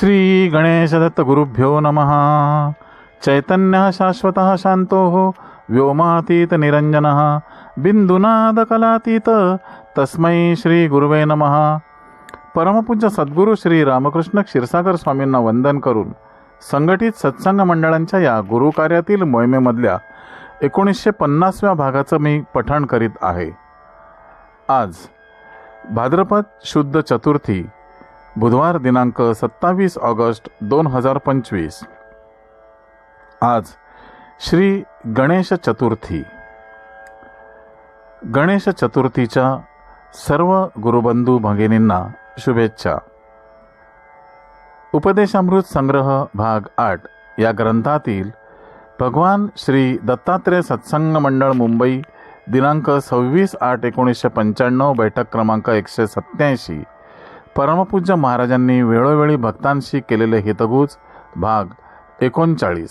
श्री गणेशदत्त गुरुभ्यो नमः। चैतन्यः शाश्वतः शान्तो व्योमातीत निरञ्जनः बिन्दुनादकलातीत तस्मै श्री गुरुवे नमः। परमपूज्य सद्गुरू श्री रामकृष्ण क्षीरसागर स्वामींना वंदन करून संघटित सत्संग मंडळांच्या या गुरुकार्यातील मोहिमेमधल्या एकोणीसशे पन्नासव्या भागाचं मी पठण करीत आहे. आज भाद्रपद शुद्ध चतुर्थी बुधवार दिनांक सत्तावीस ऑगस्ट दोन हजार पंचवीस. आज श्री गणेश चतुर्थी. गणेश चतुर्थीच्या सर्व गुरुबंधू भगिनींना शुभेच्छा. उपदेशामृत संग्रह भाग आठ या ग्रंथातील भगवान श्री दत्तात्रेय सत्संग मंडळ मुंबई दिनांक सव्वीस आठ एकोणीसशे पंच्याण्णव बैठक क्रमांक एकशे सत्याऐंशी परमपूज्य महाराजांनी वेळोवेळी भक्तांशी केलेले हितगुज भाग एकोणचाळीस.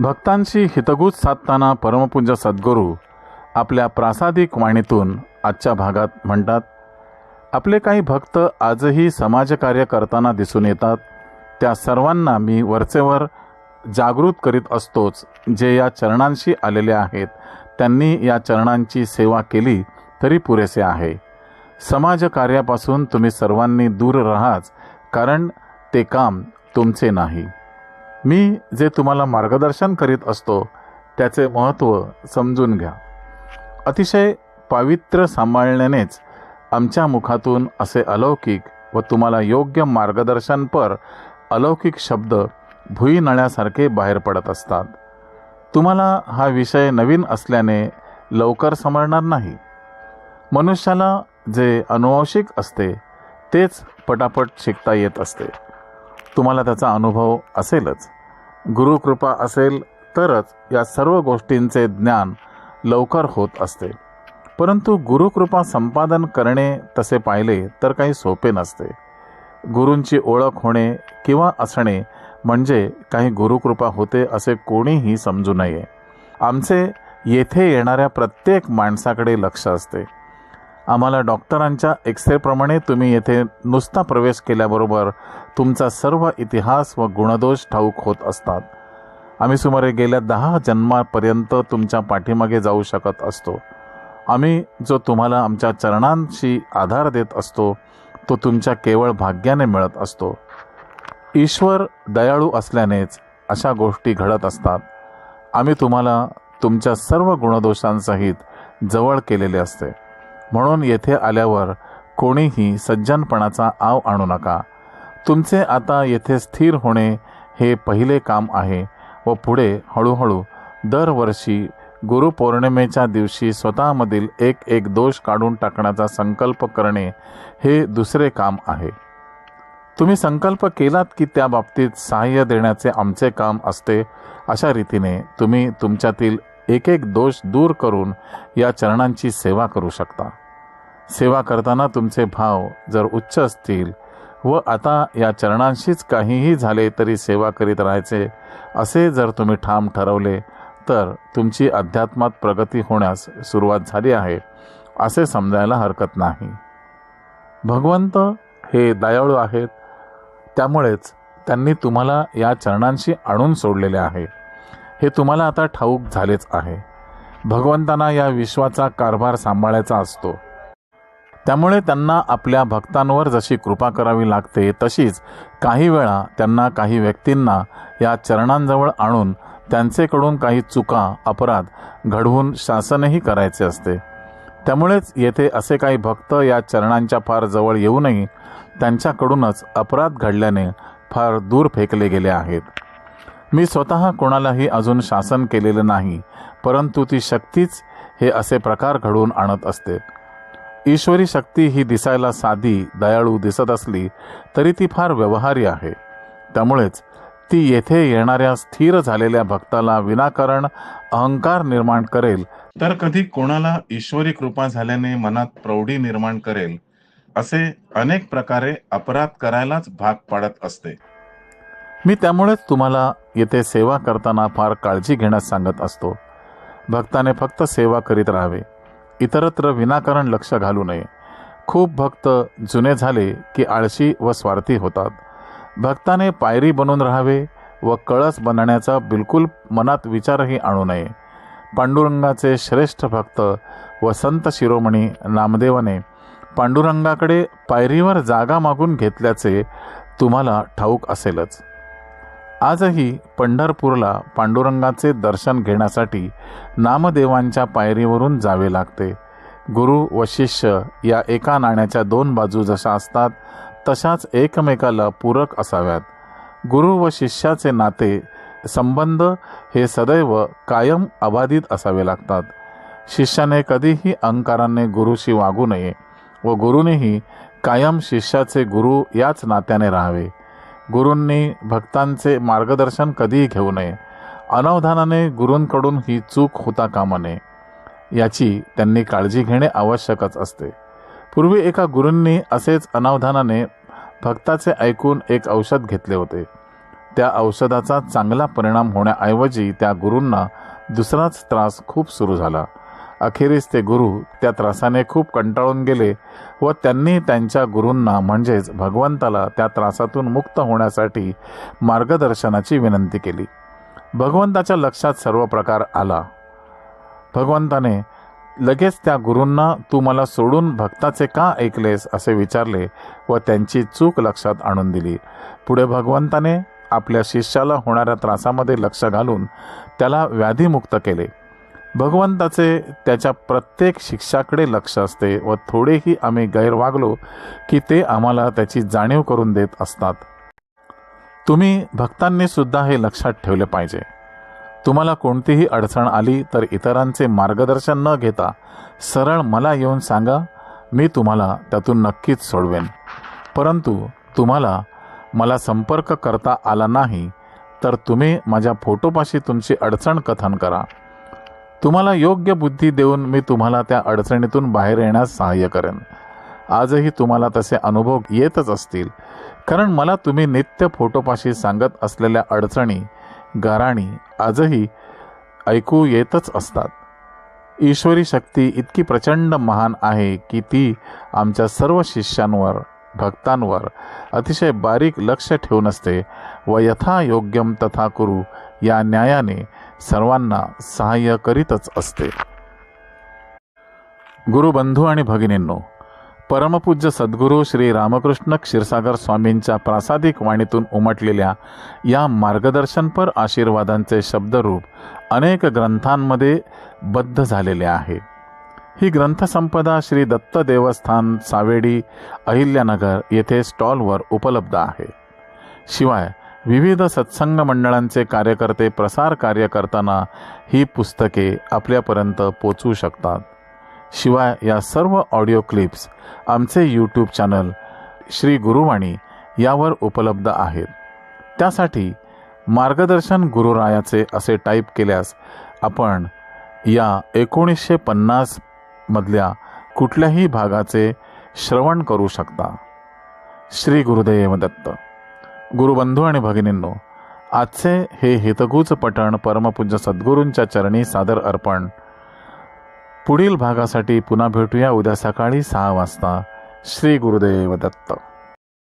भक्तांशी हितगुज साधताना परमपूज्य सद्गुरू आपल्या प्रासादिक वाणीतून आजच्या भागात म्हणतात आपले काही भक्त आजही समाजकार्य करताना दिसून येतात. त्या सर्वांना मी वरचेवर जागृत करीत असतोच. जे या चरणांशी आलेले आहेत त्यांनी या चरणांची सेवा केली तरी पुरेसे आहे. समाजकार्यापासून तुम्ही सर्वांनी दूर राहाच कारण ते काम तुमचे नाही. मी जे तुम्हाला मार्गदर्शन करीत असतो त्याचे महत्त्व समजून घ्या. अतिशय पावित्र्य सांभाळण्यानेच आमच्या मुखातून असे अलौकिक व तुम्हाला योग्य मार्गदर्शनपर अलौकिक शब्द भुई नळ्यासारखे बाहेर पडत असतात. तुम्हाला हा विषय नवीन असल्याने लवकर समजणार नाही. मनुष्याला जे अनुवांशिक असते तेच पटापट शिकता येत असते. तुम्हाला त्याचा अनुभव असेलच. गुरुकृपा असेल तरच या सर्व गोष्टींचे ज्ञान लवकर होत असते. परंतु गुरुकृपा संपादन करणे तसे पाहिले तर काही सोपे नसते. गुरूंची ओळख होणे किंवा असणे म्हणजे काही गुरुकृपा होते असे कोणीही समजू नये. आमचे येथे येणाऱ्या प्रत्येक माणसाकडे लक्ष असते. आम्हाला डॉक्टरांच्या एक्सरेप्रमाणे तुम्ही येथे नुसता प्रवेश केल्याबरोबर तुमचा सर्व इतिहास व गुणदोष ठाऊक होत असतात. आम्ही सुमारे गेल्या दहा जन्मापर्यंत तुमच्या पाठीमागे जाऊ शकत असतो. आम्ही जो तुम्हाला आमच्या चरणांशी आधार देत असतो तो तुमच्या केवळ भाग्याने मिळत असतो. ईश्वर दयाळू असल्यानेच अशा गोष्टी घडत असतात. आम्ही तुम्हाला तुमच्या सर्व गुणदोषांसहित जवळ केलेले असते. म्हणून येथे आल्यावर कोणीही सज्जनपणाचा आव आणू नका. तुमचे आता येथे स्थिर होणे हे पहिले काम आहे व पुढे हळूहळू दरवर्षी गुरुपौर्णिमेच्या दिवशी स्वतःमधील एक एक दोष काढून टाकण्याचा संकल्प करणे हे दुसरे काम आहे. तुम्ही संकल्प केलात की त्या बाबतीत सहाय्य देण्याचे आमचे काम असते अशा रीतीने तुम्ही तुमच्यातील एक एक दोष दूर करून या चरणांची सेवा करू शकता. सेवा करताना तुमचे भाव जर उच्च असतील व आता या चरणांशीच काहीही झाले तरी सेवा करीत राहायचे असे जर तुम्ही ठाम ठरवले तर तुमची अध्यात्मात प्रगती होण्यास सुरुवात झाली आहे असे समजायला हरकत नाही. भगवंत हे दयाळू आहेत त्यामुळेच त्यांनी तुम्हाला या चरणांशी आणून सोडलेले आहे. हे तुम्हाला आता ठाऊक झालेच आहे. भगवंतांना या विश्वाचा कारभार सांभाळायचा असतो. त्यामुळे त्यांना आपल्या भक्तांवर जशी कृपा करावी लागते तशीच काही वेळा त्यांना काही व्यक्तींना या चरणांजवळ आणून त्यांचेकडून काही चुका अपराध घडवून शासनही करायचे असते. त्यामुळेच येथे असे काही भक्त या चरणांच्या फार जवळ येऊनही त्यांच्याकडूनच अपराध घडल्याने फार दूर फेकले गेले आहेत. मी स्वतः कोणालाही अजून शासन केलेलं नाही परंतु ती शक्तीच हे असे प्रकार घडवून आणत असते. ईश्वरी शक्ती ही दिसायला साधी दयाळू दिसत असली तरी ती फार व्यवहारी आहे. त्यामुळेच ती येथे येणाऱ्या स्थिर झालेल्या भक्ताला विनाकारण अहंकार निर्माण करेल. तर कधी कोणाला ईश्वरी कृपा झाल्याने मनात प्रौढी निर्माण करेल असे अनेक प्रकारे अपराध करायलाच भाग पाडत असते. मी त्यामुळेच तुम्हाला येथे सेवा करताना फार काळजी घेण्यास सांगत असतो. भक्ताने फक्त सेवा करीत राहावे. इतरत्र विनाकारण लक्ष घालू नये. खूप भक्त जुने झाले की आळशी व स्वार्थी होतात. भक्ताने पायरी बनून राहावे व कळस बनण्याचा बिलकुल मनात विचारही आणू नये. पांडुरंगाचे श्रेष्ठ भक्त व संत शिरोमणी नामदेवाने पांडुरंगाकडे पायरीवर जागा मागून घेतल्याचे तुम्हाला ठाऊक असेलच. आजही पंढरपूरला पांडुरंगाचे दर्शन घेण्यासाठी नामदेवांच्या पायरीवरून जावे लागते. गुरु व शिष्य या एका नाण्याच्या दोन बाजू जशा असतात तशाच एकमेकाला पूरक असाव्यात. गुरु व शिष्याचे नाते संबंध हे सदैव कायम अबाधित असावे लागतात. शिष्याने कधीही अहंकाराने गुरुशी वागू नये व गुरुनेही कायम शिष्याचे गुरु याच नात्याने राहावे. गुरूंनी भक्तांचे मार्गदर्शन कधीही घेऊ नये. अनवधानाने गुरूंकडून ही चूक होता कामा नये. याची त्यांनी काळजी घेणे आवश्यकच असते. पूर्वी एका गुरूंनी असेच अनावधानाने भक्ताचे ऐकून एक औषध घेतले होते. त्या औषधाचा चांगला परिणाम होण्याऐवजी त्या गुरूंना दुसराच त्रास खूप सुरू झाला. अखेरीस ते गुरु त्या त्रासाने खूप कंटाळून गेले व त्यांनी त्यांच्या गुरूंना म्हणजेच भगवंताला त्या त्रासातून मुक्त होण्यासाठी मार्गदर्शनाची विनंती केली. भगवंताच्या लक्षात सर्व प्रकार आला. भगवंताने लगेच त्या गुरूंना तू मला सोडून भक्ताचे का ऐकलेस? असे विचारले व त्यांची चूक लक्षात आणून दिली. पुढे भगवंताने आपल्या शिष्याला होणाऱ्या त्रासामध्ये लक्ष घालून त्याला व्याधीमुक्त केले. भगवंताचे त्याच्या प्रत्येक शिक्षाकडे लक्ष असते व थोडेही आम्ही गैरवागलो की ते आम्हाला त्याची जाणीव करून देत असतात. तुम्ही भक्तांनी सुद्धा हे लक्षात ठेवले पाहिजे. तुम्हाला कोणतीही अडचण आली तर इतरांचे मार्गदर्शन न घेता सरळ मला येऊन सांगा मी तुम्हाला त्यातून नक्कीच सोडवेन. परंतु तुम्हाला मला संपर्क करता आला नाही तर तुम्ही माझ्या फोटोपाशी तुमची अडचण कथन करा. तुम्हाला योग्य बुद्धी देऊन मी तुम्हाला त्या अडचणीतून बाहेर येण्यास सहाय्य करेन. आजही तुम्हाला तसे अनुभव येतच असतील. कारण मला तुम्ही नित्य फोटोपाशी सांगत असलेल्या अडचणी गाराणी आजही ऐकू येतच असतात. ईश्वरी शक्ती इतकी प्रचंड महान आहे की ती आमच्या सर्व शिष्यांवर भक्तांवर अतिशय बारीक लक्ष ठेवून असते व यथा योग्यम तथा कुरु या न्यायाने सर्वांना सहाय्य करीतच असते. गुरुबंधू आणि भगिनींनो परमपूज्य सद्गुरू श्री रामकृष्ण क्षीरसागर स्वामींच्या प्रासादिक वाणीतून उमटलेल्या या मार्गदर्शनपर आशीर्वादांचे शब्दरूप अनेक ग्रंथांमध्ये बद्ध झालेले आहे. ही ग्रंथसंपदा श्री दत्त देवस्थान सावेडी अहिल्यानगर येथे स्टॉलवर उपलब्ध आहे. शिवाय विविध सत्संग मंडळांचे कार्यकर्ते प्रसार कार्य करताना ही पुस्तके आपल्यापर्यंत पोचवू शकतात. शिवाय या सर्व ऑडिओ क्लिप्स आमचे यूट्यूब चॅनल श्री गुरुवाणी यावर उपलब्ध आहेत. त्यासाठी मार्गदर्शन गुरुरायाचे असे टाईप केल्यास आपण या एकोणीसशे पन्नासमधल्या कुठल्याही भागाचे श्रवण करू शकता. श्री गुरुदेव दत्त. गुरुबंधू आणि भगिनींनो आजचे हे हितगुज पठण परमपूज्य सद्गुरूंच्या चरणी सादर अर्पण. पुढील भागासाठी पुन्हा भेटूया उद्या सकाळी सहा वाजता. श्री गुरुदेव दत्त.